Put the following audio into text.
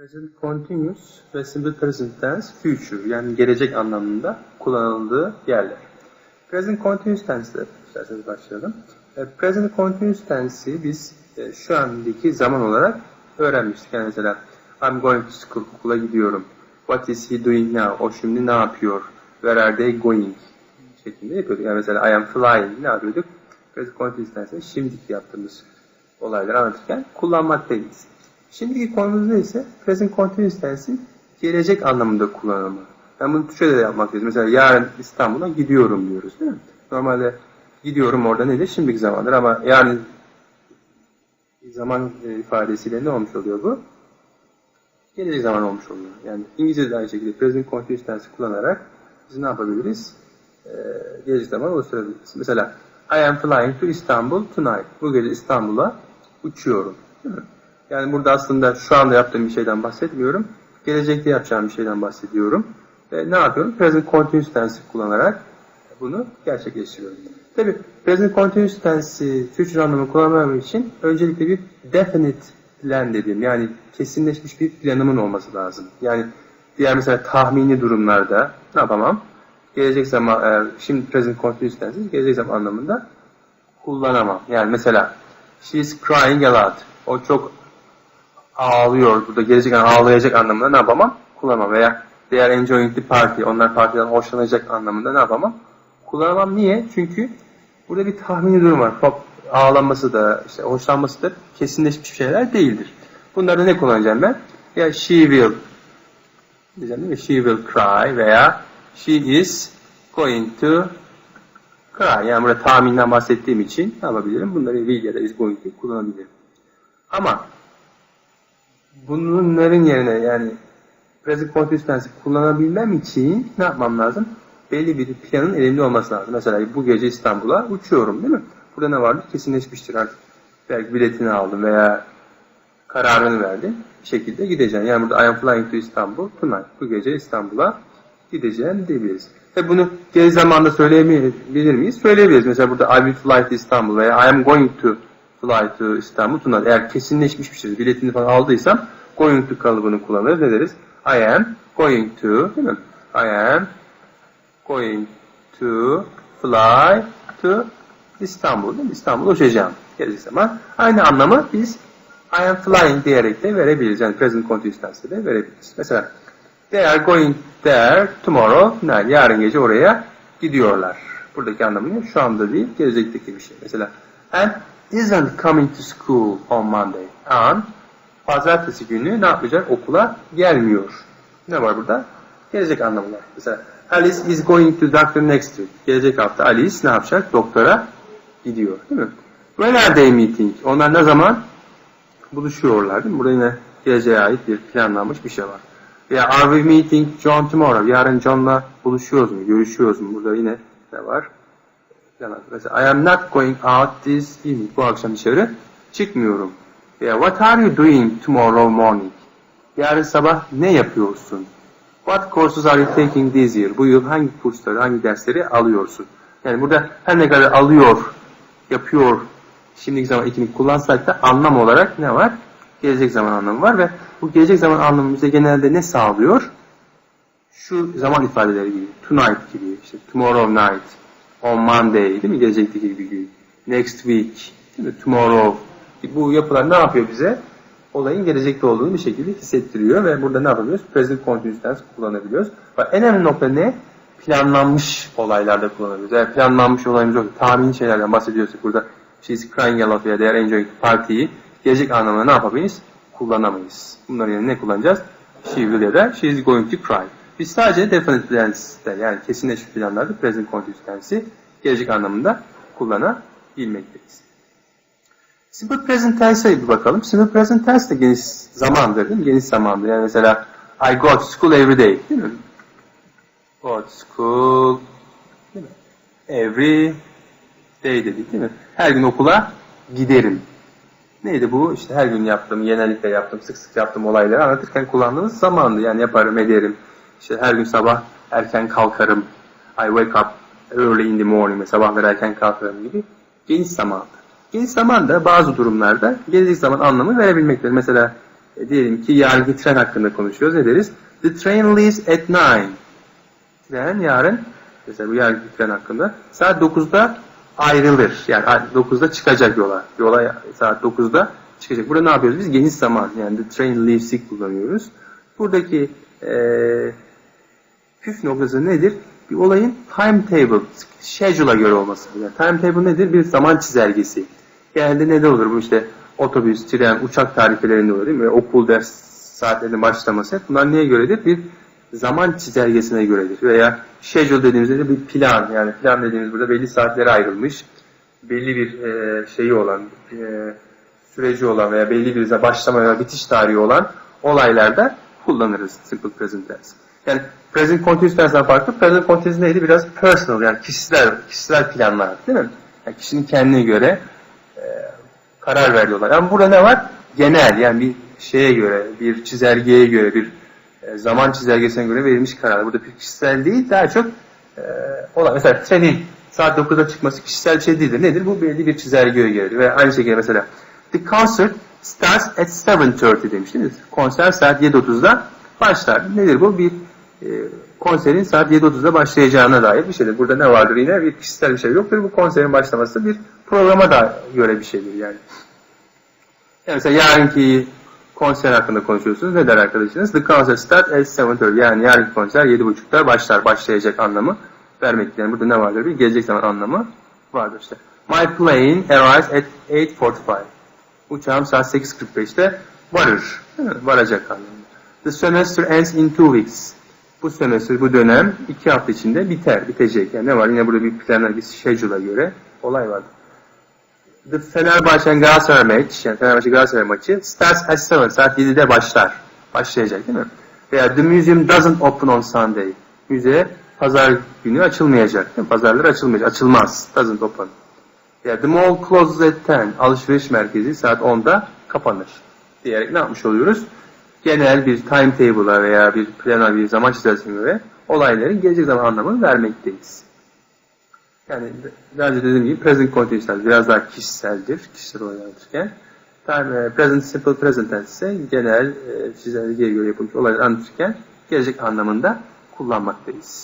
Present continuous ve simple present tense future yani gelecek anlamında kullanıldığı yerler. Present continuous tense'de isterseniz başlayalım. E, Present continuous tense'i biz e, şu andaki zaman olarak öğrenmiştik. Yani mesela I'm going to school, okula gidiyorum. What is he doing now? O şimdi ne yapıyor? Where are they going? şeklinde yapıyorduk. Yani mesela I am flying ne yapıyorduk? Present continuous tense'de şimdiki yaptığımız olayları anlatırken kullanmaktayız. Şimdiki konumuz ise present continuous tense'in gelecek anlamında kullanımı. Ben bunu Türkçe'de de yapmaktayız. Mesela yarın İstanbul'a gidiyorum diyoruz değil mi? Normalde gidiyorum orada nedir? Şimdiki zamandır ama yarın zaman e, ifadesiyle ne olmuş oluyor bu? Gelecek zaman olmuş oluyor. Yani İngilizce'de aynı şekilde present continuous tense kullanarak biz ne yapabiliriz? Ee, gelecek zaman oluşturabiliriz. Mesela I am flying to Istanbul tonight. Bu gece İstanbul'a uçuyorum. Değil mi? Yani burada aslında şu anda yaptığım bir şeyden bahsetmiyorum. Gelecekte yapacağım bir şeyden bahsediyorum. Ve ne yapıyorum? Present continuous tense kullanarak bunu gerçekleştiriyorum. Tabi present continuous tense'i future anlamı kullanmam için öncelikle bir definite plan dediğim yani kesinleşmiş bir planımın olması lazım. Yani diğer mesela tahmini durumlarda ne yapamam? Gelecek zaman, e, şimdi present continuous tense'i gelecek zaman anlamında kullanamam. Yani mesela she is crying a lot. O çok ağlıyor. Burada gelecek an ağlayacak anlamında ne yapamam? Kullanamam. Veya they are enjoying the party. Onlar partiden hoşlanacak anlamında ne yapamam? Kullanamam. Niye? Çünkü burada bir tahmini durum var. Pop, ağlanması da, işte hoşlanması da kesinleşmiş şeyler değildir. Bunlarda ne kullanacağım ben? Ya she will diyeceğim değil mi? She will cry veya she is going to cry. Yani burada tahminden bahsettiğim için ne yapabilirim? Bunları will ya da is going to kullanabilirim. Ama bunların yerine yani present continuous kullanabilmem için ne yapmam lazım? Belli bir planın elimde olması lazım. Mesela bu gece İstanbul'a uçuyorum değil mi? Burada ne vardır? Kesinleşmiştir artık. Belki biletini aldım veya kararını verdim. Bir şekilde gideceğim. Yani burada I am flying to Istanbul tonight. Bu gece İstanbul'a gideceğim diyebiliriz. Ve bunu geri zamanda söyleyebilir miyiz? Söyleyebiliriz. Mesela burada I will fly to Istanbul veya I am going to fly to İstanbul tonight. Eğer kesinleşmiş bir şey, biletini falan aldıysam going to kalıbını kullanırız. Ne deriz? I am going to, değil mi? I am going to fly to İstanbul. Değil mi? İstanbul'a uçacağım. Gelecek zaman. Aynı anlamı biz I am flying diyerek de verebiliriz. Yani present continuous tense'de de verebiliriz. Mesela they are going there tomorrow night. Yarın gece oraya gidiyorlar. Buradaki anlamı şu anda değil, gelecekteki bir şey. Mesela and isn't coming to school on Monday. And pazartesi günü ne yapacak? Okula gelmiyor. Ne var burada? Gelecek anlamı var. Mesela Alice is going to doctor next week. Gelecek hafta Alice ne yapacak? Doktora gidiyor. Değil mi? When are they meeting? Onlar ne zaman buluşuyorlar değil mi? Burada yine geleceğe ait bir planlanmış bir şey var. Veya are we meeting John tomorrow? Yarın John'la buluşuyoruz mu? Görüşüyoruz mu? Burada yine ne var? Mesela I am not going out this evening. Bu akşam dışarı çıkmıyorum. Veya what are you doing tomorrow morning? Yarın sabah ne yapıyorsun? What courses are you taking this year? Bu yıl hangi kursları, hangi dersleri alıyorsun? Yani burada her ne kadar alıyor, yapıyor, şimdiki zaman ekini kullansak da anlam olarak ne var? Gelecek zaman anlamı var ve bu gelecek zaman anlamı bize genelde ne sağlıyor? Şu zaman ifadeleri gibi, tonight gibi, işte tomorrow night, on Monday değil mi? Gelecekteki gün, next week, değil mi? tomorrow. Bu yapılar ne yapıyor bize? Olayın gelecekte olduğunu bir şekilde hissettiriyor ve burada ne yapabiliyoruz? Present continuous tense kullanabiliyoruz. Ve en önemli nokta ne? Planlanmış olaylarda kullanabiliyoruz. Yani planlanmış olayımız yok. Tahmini şeylerden bahsediyorsak burada she's crying a lot veya they enjoying the party'yi gelecek anlamına ne yapamayız? Kullanamayız. Bunların yerine ne kullanacağız? She will ya da she is going to cry. Biz sadece definite tense'de yani kesinleşmiş planlarda present continuous tense'i gelecek anlamında kullanabilmekteyiz. Simple present tense'e bir bakalım. Simple present tense de geniş zamandır değil mi? Geniş zamandır. Yani mesela I go to school every day değil mi? Go to school değil mi? every day dedik değil mi? Her gün okula giderim. Neydi bu? İşte her gün yaptığım, genellikle yaptığım, sık sık yaptığım olayları anlatırken kullandığımız zamandı. Yani yaparım, ederim. İşte her gün sabah erken kalkarım. I wake up early in the morning. Sabahları erken kalkarım gibi. Geniş zamandı. Geniş zaman da bazı durumlarda gelecek zaman anlamı verebilmektedir. Mesela E, diyelim ki yarınki tren hakkında konuşuyoruz. Ne deriz? The train leaves at 9. Tren yarın, mesela bu yarınki tren hakkında, saat 9'da ayrılır. Yani 9'da çıkacak yola. Yola saat 9'da çıkacak. Burada ne yapıyoruz? Biz geniş zaman yani the train leaves'i kullanıyoruz. Buradaki e, püf noktası nedir? Bir olayın timetable, schedule'a göre olması. Yani timetable nedir? Bir zaman çizelgesi. Genelde ne de olur bu işte otobüs, tren, uçak tarifelerinde olur değil mi? Okul ders saatlerinin başlaması. Bunlar neye göredir? Bir zaman çizelgesine göredir. Veya schedule dediğimizde de bir plan. Yani plan dediğimiz burada belli saatlere ayrılmış. Belli bir e, şeyi olan, e, süreci olan veya belli bir başlama veya bitiş tarihi olan olaylarda kullanırız simple present tense. Yani present continuous tense'den farklı. Present continuous neydi? Biraz personal yani kişisel, kişisel planlar değil mi? Yani kişinin kendine göre e, karar veriyorlar. Ama burada ne var? Genel yani bir şeye göre, bir çizelgeye göre, bir e, zaman çizelgesine göre verilmiş karar. Burada bir kişisel değil, daha çok e, olan. Mesela trenin saat 9'da çıkması kişisel bir şey değildir. Nedir? Bu belli bir çizelgeye göre. Ve aynı şekilde mesela The concert starts at 7.30 demiş değil mi? Konser saat 7.30'da başlar. Nedir bu? Bir konserin saat 7.30'da başlayacağına dair bir şeydir. Burada ne vardır yine? Bir kişisel bir şey yoktur. Bu konserin başlaması bir programa da göre bir şeydir yani. yani mesela yarınki konser hakkında konuşuyorsunuz. Ne der arkadaşınız? The concert starts at 7.30. Yani yarınki konser 7.30'da başlar, başlayacak anlamı vermek. Yani burada ne vardır? Bir gelecek zaman anlamı vardır işte. My plane arrives at 8.45. Uçağım saat 8.45'te varır. Varacak anlamında. The semester ends in two weeks. Bu semester, bu dönem iki hafta içinde biter, bitecek. Yani ne var? Yine burada bir plana, bir schedule'a göre olay var. The Fenerbahçe Galatasaray maç, yani Fenerbahçe Galatasaray maçı starts at 7, saat 7'de başlar. Başlayacak değil mi? Veya The museum doesn't open on Sunday. Müze pazar günü açılmayacak. Değil mi? Pazarlar açılmayacak. Açılmaz. Doesn't open. Ya the mall closes at 10. Alışveriş merkezi saat 10'da kapanır. Diyerek ne yapmış oluyoruz? Genel bir timetable'a veya bir plana bir zaman çizelgesine göre olayların gelecek zaman anlamını vermekteyiz. Yani daha önce dediğim gibi present continuous biraz daha kişiseldir. Kişisel olay anlatırken. Time, present simple present tense ise genel e, çizelgeye göre yapılmış olayları anlatırken gelecek anlamında kullanmaktayız.